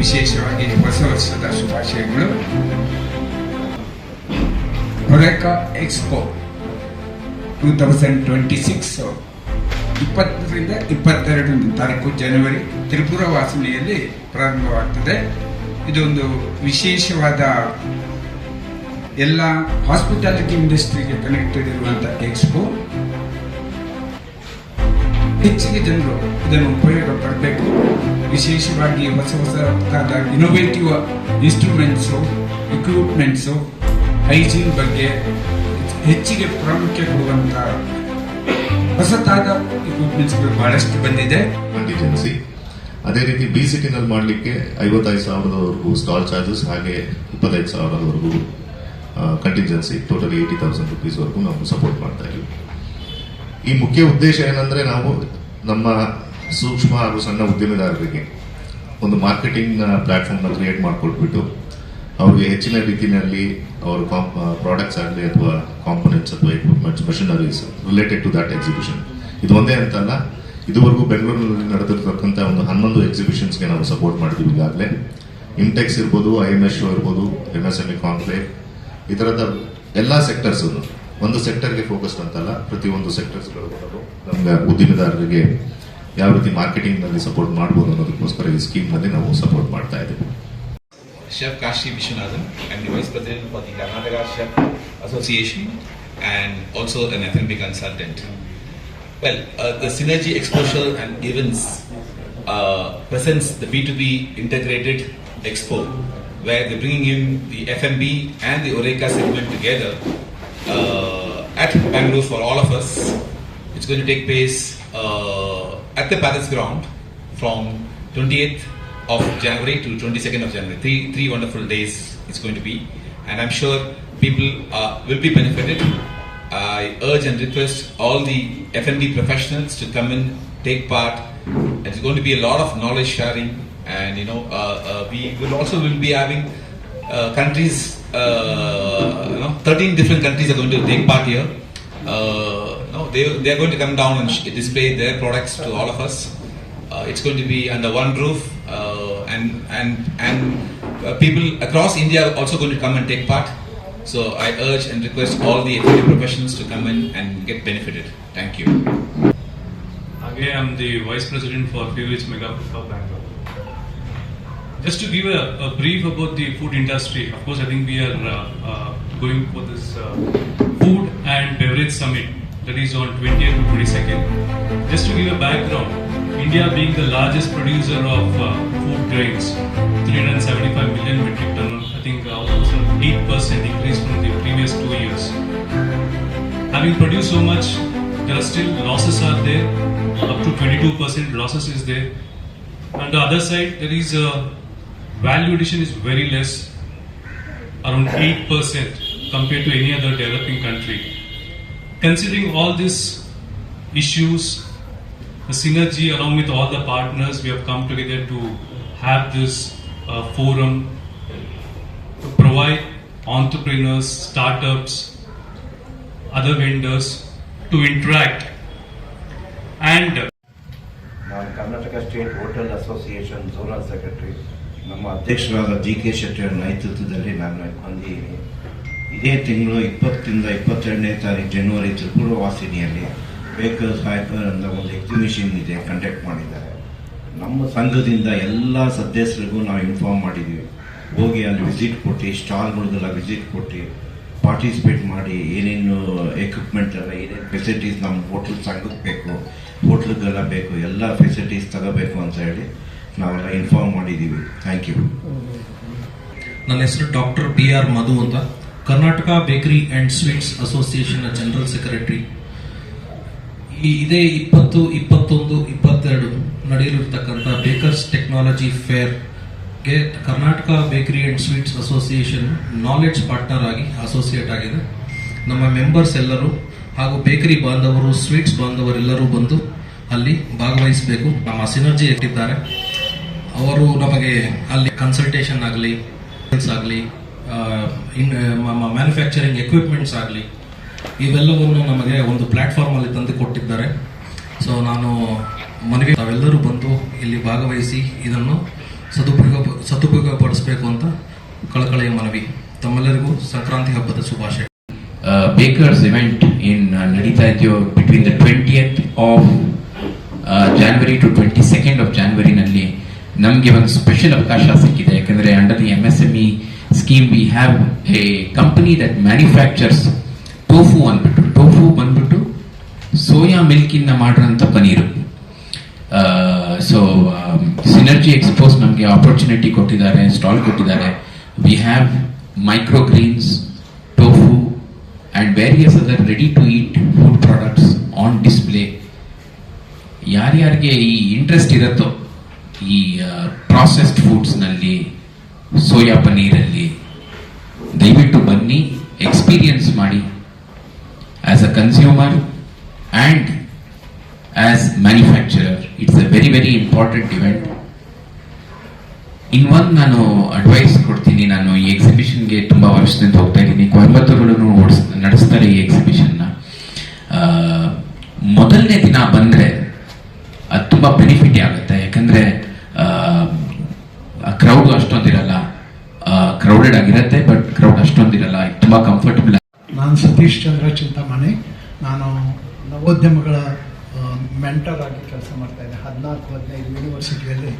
ವಿಶೇಷವಾಗಿ ಹೊಸ ವರ್ಷದ ಶುಭಾಶಯಗಳು ಹೊರೆಕಾ expo two thousand twenty six ಇಪ್ಪತ್ತರಿಂದ ಇಪ್ಪತ್ತೆರಡು ತಾರೀಕು ಜನವರಿ ತ್ರಿಪುರ ವಾಸನೆಯಲ್ಲಿ ಪ್ರಾರಂಭವಾಗ್ತದೆ. ಇದೊಂದು ವಿಶೇಷವಾದ ಎಲ್ಲ ಹಾಸ್ಪಿಟಾಲಿಟಿ ಇಂಡಸ್ಟ್ರಿಗೆ ಕನೆಕ್ಟೆಡ್ ಇರುವಂಥ ಎಕ್ಸ್ಪೋ ಹೆಚ್ಚಿಗೆ ಜನರು ಇದನ್ನು ಉಪಯೋಗ ಪಡಬೇಕು ವಿಶೇಷವಾಗಿ ಹೊಸ ಹೊಸದಾದ ಇನೋವೇಟಿವ್ ಇನ್ಸ್ಟ್ರೂಮೆಂಟ್ಸು ಇಕ್ವಿಪ್ಮೆಂಟ್ಸು ಹೈಜೀನ್ ಬಗ್ಗೆ ಹೆಚ್ಚಿಗೆ ಪ್ರಾಮುಖ್ಯ ಕೊಡುವಂಥ ಹೊಸತಾದ ಇಕ್ವಿಪ್ಮೆಂಟ್ಸ್ಗಳು ಬಹಳಷ್ಟು ಬಂದಿದೆ. ಕಂಟಿಜೆನ್ಸಿ ಅದೇ ರೀತಿ ಬಿ ಸಿಟಿನಲ್ಲಿ ಮಾಡಲಿಕ್ಕೆ ಐವತ್ತೈದು ಸಾವಿರದವರೆಗೂ ಸ್ಟಾಲ್ ಚಾರ್ಜಸ್ ಹಾಗೆ ಇಪ್ಪತ್ತೈದು ಸಾವಿರದವರೆಗೂ ಕಂಟಿಜೆನ್ಸಿ ಟೋಟಲ್ ಏಯ್ಟಿ ತೌಸಂಡ್ ರುಪೀಸ್ವರೆಗೂ ನಾವು ಸಪೋರ್ಟ್ ಮಾಡ್ತಾ ಇದ್ದೀವಿ. ಈ ಮುಖ್ಯ ಉದ್ದೇಶ ಏನಂದ್ರೆ ನಾವು ನಮ್ಮ ಸೂಕ್ಷ್ಮ ಹಾಗೂ ಸಣ್ಣ ಉದ್ಯಮಿದಾರರಿಗೆ ಒಂದು ಮಾರ್ಕೆಟಿಂಗ್ ಪ್ಲಾಟ್ಫಾರ್ಮ್ನ ಕ್ರಿಯೇಟ್ ಮಾಡಿಕೊಟ್ಬಿಟ್ಟು ಅವ್ರಿಗೆ ಹೆಚ್ಚಿನ ರೀತಿಯಲ್ಲಿ ಅವ್ರ ಪ್ರಾಡಕ್ಟ್ಸ್ ಆಗಲಿ ಅಥವಾ ಕಾಂಪೊನೆಂಟ್ಸ್ ಅಥವಾ equipments machineries related to that exhibition ಇದು ಒಂದೇ ಅಂತಲ್ಲ, ಇದುವರೆಗೂ ಬೆಂಗಳೂರಿನಲ್ಲಿ ನಡೆದಿರ್ತಕ್ಕಂಥ ಒಂದು ಹನ್ನೊಂದು ಎಕ್ಸಿಬಿಷನ್ಸ್ಗೆ ನಾವು ಸಪೋರ್ಟ್ ಮಾಡಿದ್ವಿ ಈಗಾಗಲೇ. ಇಂಟೆಕ್ಸ್ ಇರ್ಬೋದು ಐ ಎಂ ಎಸ್ ಶೋ ಇರ್ಬೋದು M S M E conclave ಈ ಥರದ ಎಲ್ಲ ಸೆಕ್ಟರ್ಸ್ ಒಂದು ಸೆಕ್ಟರ್ಗೆ ಫೋಕಸ್ಡ್ ಅಂತಲ್ಲ, ಪ್ರತಿ ಒಂದು ಸೆಕ್ಟರ್ ನಮ್ಗೆ ಉದ್ದಿಮೆದಾರರಿಗೆ ಯಾವ ರೀತಿ ಮಾರ್ಕೆಟಿಂಗ್ನಲ್ಲಿ ಸಪೋರ್ಟ್ ಮಾಡಬಹುದು ಅನ್ನೋದಕ್ಕೋಸ್ಕರ ಈ ಸ್ಕೀಮ್ನಲ್ಲಿ ನಾವು ಸಪೋರ್ಟ್ ಮಾಡ್ತಾ ಇದ್ದೇವೆ. Chef Kashi Vishwanathan and vice president for the Karnataka chef association and also an F L B consultant well the synergy expositions and events presents the B to B integrated expo where the bringing in the F M B and the ಒರೇಕಾ segment together uh, at Bangalore for all of us. It's going to take place uh, at the Palace Ground from 28th of January to 22nd of January. Three three wonderful days it's going to be, and I'm sure people uh, will be benefited. I urge and request all the F&B professionals to come in, take part. It's going to be a lot of knowledge sharing, and you know uh, uh, we will also will be having uh, countries. Uh, you know, 13 different countries are going to take part here. Uh, no, they, they are going to come down and display their products to all of us. Uh, it's going to be under one roof, uh, and and and uh, people across India are also going to come and take part. So I urge and request all the FD professionals to come in and get benefited. Thank you. Again, I'm the Vice President for Fuels Mega Food Bangalore. Just to give a, a brief about the food industry, of course, I think we are uh, uh, going for this uh, food and beverage summit that is on 20th to 22nd. Just to give a background, India being the largest producer of uh, food grains, 375 million metric ton, I think uh, almost an 8% increase from the previous two years. Having produced so much, there are still losses are there. Up to 22% losses is there. On the other side, there is a value addition is very less, around 8% compared to any other developing country. Considering all these issues, the synergy along with all the partners, we have come together to have this uh, forum to provide entrepreneurs, startups, other vendors to interact and ನಾನು Karnataka state hotel association zonal secretary ನಮ್ಮ ಅಧ್ಯಕ್ಷರಾದ G K ಶೆಟ್ಟಿಯವರ ನೇತೃತ್ವದಲ್ಲಿ ನಾನು ಬಂದಿದ್ದೀನಿ ಇದೇ ತಿಂಗಳು ಇಪ್ಪತ್ತರಿಂದ ಇಪ್ಪತ್ತೆರಡನೇ ತಾರೀಕು ಜನವರಿ ತ್ರಿಪುರ ವಾಸಿನಿಯಲ್ಲಿ ಬೇಕರ್ಸ್ ಹೈಪರ್ ಅಂತ ಒಂದು ಎಕ್ಸಿಬಿಷನ್ ಇದೆ ಕಂಡಕ್ಟ್ ಮಾಡಿದ್ದಾರೆ. ನಮ್ಮ ಸಂಘದಿಂದ ಎಲ್ಲ ಸದಸ್ಯರಿಗೂ ನಾವು ಇನ್ಫಾರ್ಮ್ ಮಾಡಿದ್ದೀವಿ. ಹೋಗಿ ಅಲ್ಲಿ ವಿಸಿಟ್ ಕೊಟ್ಟು ಸ್ಟಾಲ್ಗಳಿಗೆಲ್ಲ ವಿಸಿಟ್ ಕೊಟ್ಟು ಪಾರ್ಟಿಸಿಪೇಟ್ ಮಾಡಿ, ಏನೇನು ಎಕ್ವಿಪ್ಮೆಂಟ್ ಎಲ್ಲ, ಏನೇನು ಫೆಸಿಲಿಟೀಸ್ ನಮ್ಮ ಹೋಟ್ಲ್ ಸಂಘಕ್ಕೆ ಬೇಕು ಹೋಟ್ಲಿಗೆಲ್ಲ ಬೇಕು, ಎಲ್ಲ ಫೆಸಿಲಿಟೀಸ್ ತಗೋಬೇಕು ಅಂತ ಹೇಳಿ ನಾವೆಲ್ಲ ಇನ್ಫಾರ್ಮ್ ಮಾಡಿದ್ದೀವಿ. ಥ್ಯಾಂಕ್ ಯು ನನ್ನ ಹೆಸರು ಡಾಕ್ಟರ್ ಬಿ ಆರ್ ಮಧು ಅಂತ. ಕರ್ನಾಟಕ ಬೇಕರಿ ಆ್ಯಂಡ್ ಸ್ವೀಟ್ಸ್ ಅಸೋಸಿಯೇಷನ್ನ ಜನರಲ್ ಸೆಕ್ರೆಟರಿ ಈ ಇದೇ ಇಪ್ಪತ್ತು, ಇಪ್ಪತ್ತೊಂದು, ಇಪ್ಪತ್ತೆರಡು ನಡೆಯಲಿರ್ತಕ್ಕಂಥ bakers technology ಫೇರ್ಗೆ Karnataka bakery and sweets association knowledge partner ಆಗಿ ಅಸೋಸಿಯೇಟ್ ಆಗಿದೆ ನಮ್ಮ ಮೆಂಬರ್ಸ್ ಎಲ್ಲರೂ ಹಾಗೂ ಬೇಕರಿ ಬಾಂಧವರು ಸ್ವೀಟ್ಸ್ ಬಾಂಧವರೆಲ್ಲರೂ ಬಂದು ಅಲ್ಲಿ ಭಾಗವಹಿಸಬೇಕು. ನಮ್ಮ ಸಿನರ್ಜಿ ಇಟ್ಟಿದ್ದಾರೆ ಅವರು ನಮಗೆ ಅಲ್ಲಿ ಕನ್ಸಲ್ಟೇಷನ್ ಆಗಲಿ ಆಗಲಿ ಮ್ಯಾನುಫ್ಯಾಕ್ಚರಿಂಗ್ ಎಕ್ವಿಪ್ಮೆಂಟ್ಸ್ ಆಗಲಿ, ಇವೆಲ್ಲವನ್ನು ನಮಗೆ ಒಂದು ಪ್ಲ್ಯಾಟ್ಫಾರ್ಮಲ್ಲಿ ತಂದು ಕೊಟ್ಟಿದ್ದಾರೆ. ಸೊ ನಾನು ಮನವಿ ತಾವೆಲ್ಲರೂ ಬಂದು ಇಲ್ಲಿ ಭಾಗವಹಿಸಿ ಇದನ್ನು ಸದುಪಯೋಗ, ಸದುಪಯೋಗಪಡಿಸಬೇಕು ಅಂತ ಕಳಕಳಿಯ ಮನವಿ. ತಮ್ಮೆಲ್ಲರಿಗೂ ಸಂಕ್ರಾಂತಿ ಹಬ್ಬದ ಶುಭಾಶಯ. ಬೇಕರ್ಸ್ ಇವೆಂಟ್ ಇನ್ ನಡೀತಾ ಇದೆಯೋ between the twentieth of January to twenty second of ಜಾನ್ವರಿನಲ್ಲಿ ನಮಗೆ ಒಂದು ಸ್ಪೆಷಲ್ ಅವಕಾಶ ಸಿಕ್ಕಿದೆ. ಯಾಕಂದರೆ under the M S M E scheme we have a company that manufactures tofu ಅಂದ್ಬಿಟ್ಟು ಟೋಫು ಬಂದ್ಬಿಟ್ಟು ಸೋಯಾ ಮಿಲ್ಕಿಂದ ಮಾಡಿರೋಂಥ ಪನೀರು. ಸೊ ಸಿನರ್ಜಿ ಎಕ್ಸ್ಪೋಸ್ ನಮಗೆ ಆಪರ್ಚುನಿಟಿ ಕೊಟ್ಟಿದ್ದಾರೆ ಸ್ಟಾಲ್ ಕೊಟ್ಟಿದ್ದಾರೆ. We have micro greens tofu and various other ready to eat food products on display ಯಾರ್ಯಾರಿಗೆ ಈ interest ಇರುತ್ತೋ ಈ ಪ್ರಾಸೆಸ್ಡ್ ಫುಡ್ಸ್ನಲ್ಲಿ ಸೋಯಾ ಪನ್ನೀರಲ್ಲಿ ದಯವಿಟ್ಟು ಬನ್ನಿ ಎಕ್ಸ್ಪೀರಿಯನ್ಸ್ ಮಾಡಿ as a consumer and as manufacturer it's a very very important event ಇನ್ನೊಂದು ನಾನು advice ಕೊಡ್ತೀನಿ, ನಾನು ಈ ಎಕ್ಸಿಬಿಷನ್ಗೆ ತುಂಬ ವರ್ಷದಿಂದ ಹೋಗ್ತಾ ಇದ್ದೀನಿ. ಕೊಯಂಬತ್ತೂರಲ್ಲೂ ಓಡಿಸ್, ನಡೆಸ್ತಾರೆ ಈ ಎಕ್ಸಿಬಿಷನ್ನ ಮೊದಲನೇ ದಿನ ಬಂದರೆ ಅದು ತುಂಬ ಬೆನಿಫಿಟ್ ಆಗುತ್ತೆ ಯಾಕಂದರೆ ಕ್ರೌಡ್ ಅಷ್ಟೊಂದಿರಲ್ಲ ಆಗಿರುತ್ತೆ ಬಟ್ ಕ್ರೌಡ್ ಅಷ್ಟೊಂದಿರಲ್ಲ ತುಂಬಾ ಕಂಫರ್ಟಬಲ್ ನಾನು ಸತೀಶ್ ಚಂದ್ರ ಚಿಂತಾಮಣಿ. ನಾನು ನವೋದ್ಯಮಗಳ ಮೆಂಟರ್ ಆಗಿ ಕೆಲಸ ಮಾಡ್ತಾ ಇದ್ದೆ. ಹದಿನಾಲ್ಕು, ಹದಿನೈದು ಯೂನಿವರ್ಸಿಟಿಯಲ್ಲಿ